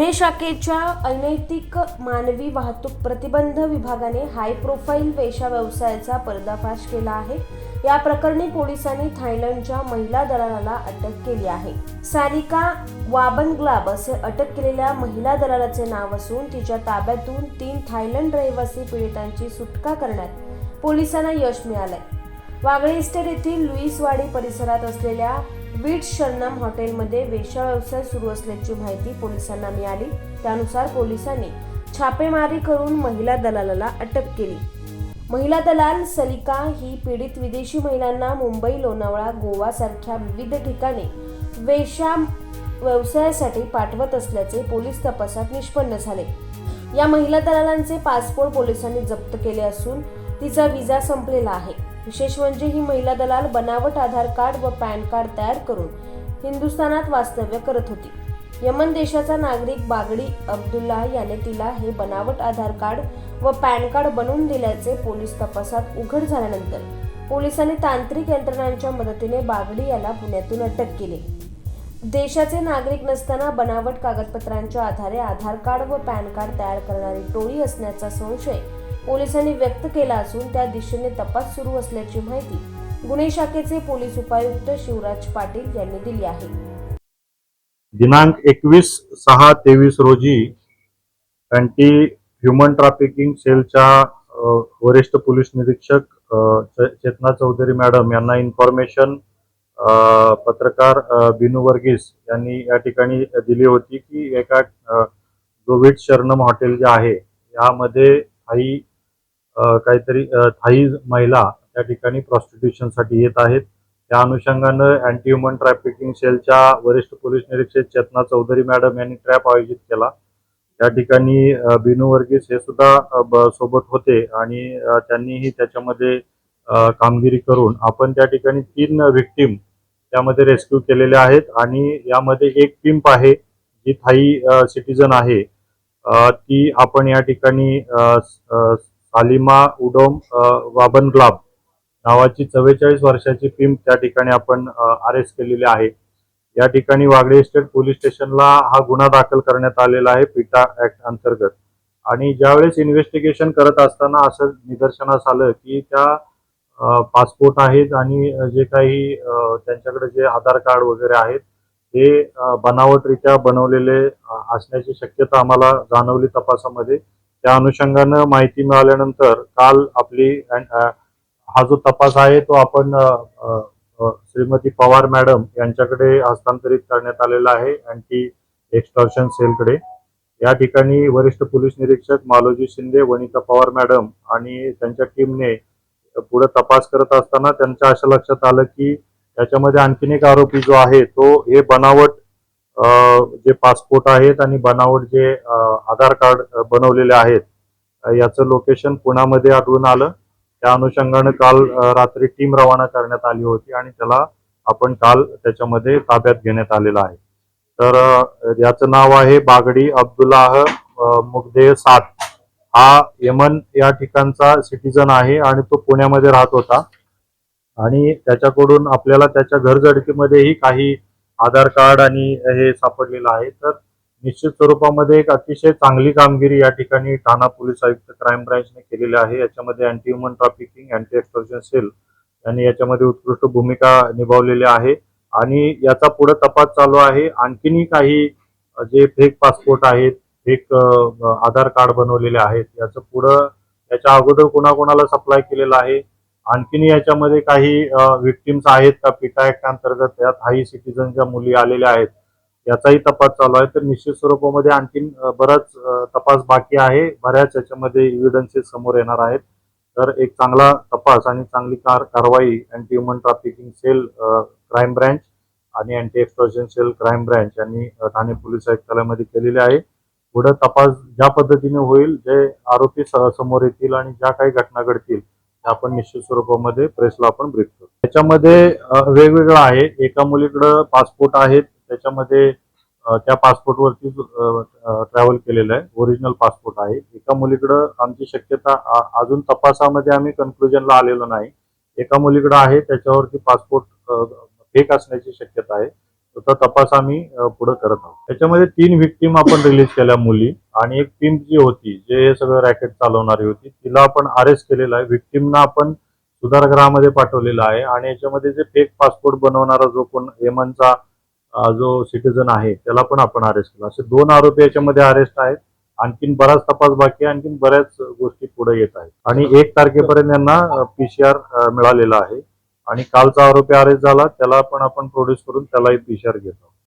शाखेच्या अनैतिक मानवी वाहतूक प्रतिबंध विभागाने हाय प्रोफाईल वेशा व्यवसायाचा पर्दाफाश केला आहे. या प्रकरणी पोलिसांनी थायलंडच्या महिला दलालाला अटक केली आहे. सारिका वाबनग्लाब असे अटक केलेल्या महिला दलालाचे नाव असून तिच्या ताब्यातून तीन थायलंड रहिवासी पीडितांची सुटका करण्यात पोलिसांना यश मिळालंय. वागळे इस्टेट येथील लुईसवाडी परिसरात असलेल्या वीट शरणम हॉटेलमध्ये वेशा व्यवसाय सुरू असल्याची माहिती पोलिसांना मिळाली. त्यानुसार पोलिसांनी छापेमारी करून महिला दलालाला अटक केली. महिला दलाल सलिका ही पीडित विदेशी महिलांना मुंबई लोणावळा गोवा सारख्या विविध ठिकाणी वेशा व्यवसायासाठी पाठवत असल्याचे पोलीस तपासात निष्पन्न झाले. या महिला दलालांचे पासपोर्ट पोलिसांनी जप्त केले असून तिचा विजा संपलेला आहे. विशेष म्हणजे ही महिला दलाल बनावट आधार कार्ड व पॅन कार्ड तयार करून हिंदुस्थानात वास्तव्य करत होती. यमन देशाचा नागरिक बागडी अब्दुल्ला याने तिला हे बनावट आधार कार्ड व पॅन कार्ड बनवून दिल्याचे पोलीस तपासात उघड झाल्यानंतर पोलिसांनी तांत्रिक यंत्रणांच्या मदतीने बागडी याला पुण्यातून अटक केली. देशाचे नागरिक नसताना बनावट कागदपत्रांच्या आधारे आधार कार्ड व पॅन कार्ड तयार करणारी टोळी असण्याचा संशय पोलिसांनी व्यक्त केला असून त्या दिशेने तपास सुरू असल्याची माहिती गुन्हे शाखेचे पोलीस उपायुक्त शिवराज पाटील यांनी दिली आहे. दिनांक एकवीस सहा तेवीस रोजी अँटी ह्युमन ट्रॅफिकिंग सेलच्या वरिष्ठ पोलीस निरीक्षक चेतना चौधरी मॅडम यांना इन्फॉर्मेशन पत्रकार बिनू वर्गीस यांनी या ठिकाणी दिली होती की एका गोविड शरणम हॉटेल जे आहे यामध्ये काही काहीतरी थाई महिला त्या ठिकाणी प्रॉस्टिट्युशनसाठी येत आहेत. त्या अनुषंगानं अँटी ह्युमन ट्रॅफिकिंग सेलच्या वरिष्ठ पोलीस निरीक्षक चेतना चौधरी मॅडम यांनी ट्रॅप आयोजित केला. त्या ठिकाणी बिनू वर्गीस हे सुद्धा सोबत होते आणि त्यांनीही त्याच्यामध्ये कामगिरी करून आपण त्या ठिकाणी तीन व्हिक्टीम त्यामध्ये रेस्क्यू केलेले आहेत आणि यामध्ये एक पिंप आहे जी थाई सिटीजन आहे. ती आपण या ठिकाणी हालिमा उडोम वाबन वाबनग्लाब नावाची चव्वेचाळीस वर्षाची पिंप त्या ठिकाणी आपण अरेस्ट केलेली आहे. या ठिकाणी वागळे इस्टेट पोलीस स्टेशनला हा गुन्हा दाखल करण्यात आलेला आहे पिटा ऍक्ट अंतर्गत. आणि ज्यावेळेस इन्व्हेस्टिगेशन करत असताना असं निदर्शनास आलं की त्या पासपोर्ट आहेत आणि जे काही त्यांच्याकडे जे आधार कार्ड वगैरे आहेत हे बनावटरित्या बनवलेले असण्याची शक्यता आम्हाला जाणवली तपासामध्ये. त्या अनुषंगानं माहिती मिळाल्यानंतर काल आपली हा जो तपास आहे तो आपण श्रीमती पवार मॅडम यांच्याकडे हस्तांतरित करण्यात आलेला आहे अँटी एक्स्टॉर्शन सेलकडे. या ठिकाणी वरिष्ठ पोलीस निरीक्षक मालोजी शिंदे वनिता पवार मॅडम आणि त्यांच्या टीमने पुढे तपास करत असताना त्यांच्या अशा लक्षात आलं की त्याच्यामध्ये आणखीन एक आरोपी जो आहे तो हे बनावट जे पासपोर्ट आहेत आणि बनावट जे आधार कार्ड बनवलेले आहेत याचं लोकेशन पुण्यामध्ये आढळून आलं. त्या अनुषंगाने काल रात्री टीम रवाना करण्यात आली होती आणि त्याला आपण काल त्याच्यामध्ये ताब्यात घेण्यात आलेला आहे. तर याचं नाव आहे बागडी अब्दुल्लाह मुगदे सात हा यमन या ठिकाणचा सिटीजन आहे आणि तो पुण्यामध्ये राहत होता. आणि त्याच्याकडून आपल्याला त्याच्या घरझडकीमध्येही काही आधार कार्ड आणि हे सापडलेलं आहे. तर निश्चित स्वरूपामध्ये एक अतिशय चांगली कामगिरी या ठिकाणी ठाणा पोलीस आयुक्त क्राईम ब्रांचने केलेली आहे. याच्यामध्ये anti human trafficking anti extortion cell यांनी याच्यामध्ये उत्कृष्ट भूमिका निभावलेली आहे. आणि याचा पुढे तपास चालू आहे. आणखीनही काही जे फेक पासपोर्ट आहेत फेक आधार कार्ड बनवलेले आहेत याचं पुढं याच्या अगोदर कोणाकोणाला सप्लाय केलेलं आहे आणखीन याच्यामध्ये काही विक्टिम्स आहेत का पिटा ऍक्ट अंतर्गत यात हाई सिटीजनच्या मुली आलेल्या आहेत याचाही तपास चालू आहे. तर निश्चित स्वरूपामध्ये आणखीन बराच तपास बाकी आहे. बऱ्याच याच्यामध्ये इव्हिडन्सेस समोर येणार आहेत. तर एक चांगला तपास आणि चांगली कार कारवाई anti human trafficking cell crime branch आणि anti extortion cell crime branch यांनी ठाणे पोलीस आयुक्तालयामध्ये केलेली आहे. पुढे तपास ज्या पद्धतीने होईल जे आरोपी स- समोर येतील आणि ज्या काही घटना घडतील आपण निश्चित स्वरूपामध्ये प्रेसला आपण ब्रीफ करू त्याच्यामध्ये वेगवेगळं आहे. एका मुलीकडं पासपोर्ट आहेत. त्याच्यामध्ये त्या पासपोर्टवरती ट्रॅव्हल केलेलं आहे. ओरिजिनल पासपोर्ट आहे. एका मुलीकडं आमची शक्यता अजून तपासामध्ये आम्ही कन्क्लुजनला आलेलो नाही. एका मुलीकडं आहे. त्याच्यावरती पासपोर्ट फेक असण्याची शक्यता आहे. त्याचा तपास आम्ही पुढे करत आहोत. त्याच्यामध्ये तीन व्हिक्टीम आपण रिलीज केल्या मुली आणि एक पिंप जी होती जे हे सगळं रॅकेट चालवणारी होती तिला आपण अरेस्ट केलेला आहे. व्हिक्टीमना आपण सुधारगृहामध्ये पाठवलेला आहे आणि याच्यामध्ये जे फेक पासपोर्ट बनवणारा जो कोण येमनचा जो सिटीजन आहे त्याला पण आपण अरेस्ट केला. असे दोन आरोपी याच्यामध्ये अरेस्ट आहेत. आणखीन बराच तपास बाकी आहे. आणखीन बऱ्याच गोष्टी पुढे येत आहेत. आणि एक तारखेपर्यंत यांना पीसीआर मिळालेला आहे. आणि कालचा आरोपी अरेस्ट झाला त्याला पण आपण प्रोड्यूस करून त्यालाही पिशार घेतो.